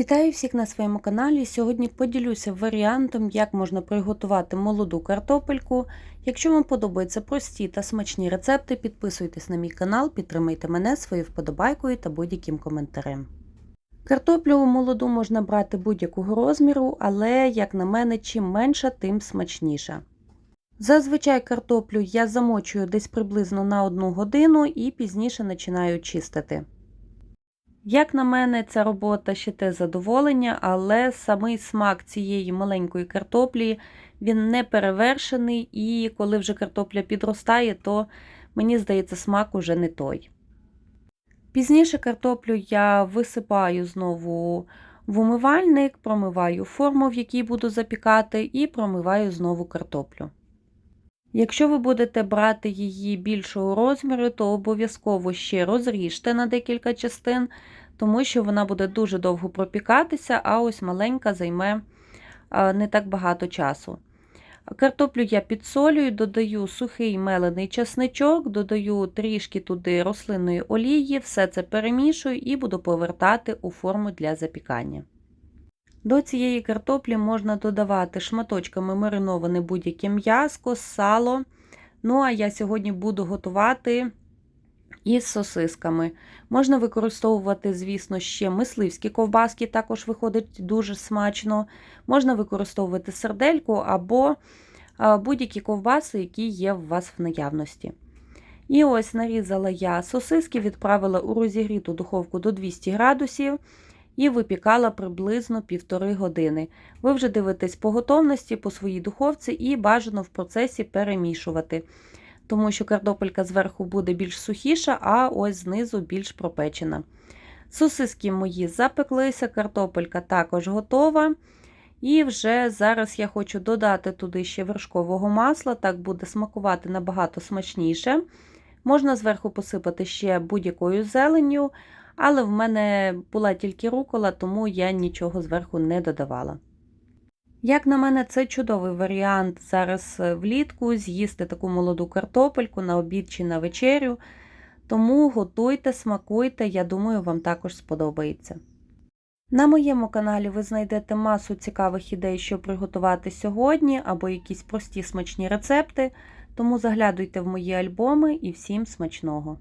Вітаю всіх на своєму каналі. Сьогодні поділюся варіантом, як можна приготувати молоду картопельку. Якщо вам подобаються прості та смачні рецепти, підписуйтесь на мій канал, підтримайте мене своєю вподобайкою та будь-яким коментарем. Картоплю молоду можна брати будь-якого розміру, але, як на мене, чим менша, тим смачніша. Зазвичай картоплю я замочую десь приблизно на 1 годину і пізніше починаю чистити. Як на мене, ця робота ще те задоволення, але самий смак цієї маленької картоплі він не перевершений, і коли вже картопля підростає, то мені здається, смак уже не той. Пізніше картоплю я висипаю знову в умивальник, промиваю форму, в якій буду запікати, і промиваю знову картоплю. Якщо ви будете брати її більшого розміру, то обов'язково ще розріжте на декілька частин, тому що вона буде дуже довго пропікатися, а ось маленька займе не так багато часу. Картоплю я підсолюю, додаю сухий мелений часничок, додаю трішки туди рослинної олії, все це перемішую і буду повертати у форму для запікання. До цієї картоплі можна додавати шматочками мариноване будь-яке м'яско, сало. Ну, а я сьогодні буду готувати із сосисками. Можна використовувати, звісно, ще мисливські ковбаски, також виходить дуже смачно. Можна використовувати сердельку або будь-які ковбаси, які є у вас в наявності. І ось нарізала я сосиски, відправила у розігріту духовку до 200 градусів і випікала приблизно півтори години. Ви вже дивитесь по готовності, по своїй духовці і бажано в процесі перемішувати, тому що картопелька зверху буде більш сухіша, а ось знизу більш пропечена. Сосиски мої запеклися, картопелька також готова. І вже зараз я хочу додати туди ще вершкового масла, так буде смакувати набагато смачніше. Можна зверху посипати ще будь-якою зеленню, але в мене була тільки рукола, тому я нічого зверху не додавала. Як на мене, це чудовий варіант зараз влітку з'їсти таку молоду картопельку на обід чи на вечерю. Тому готуйте, смакуйте, я думаю, вам також сподобається. На моєму каналі ви знайдете масу цікавих ідей, що приготувати сьогодні, або якісь прості смачні рецепти, тому заглядуйте в мої альбоми і всім смачного!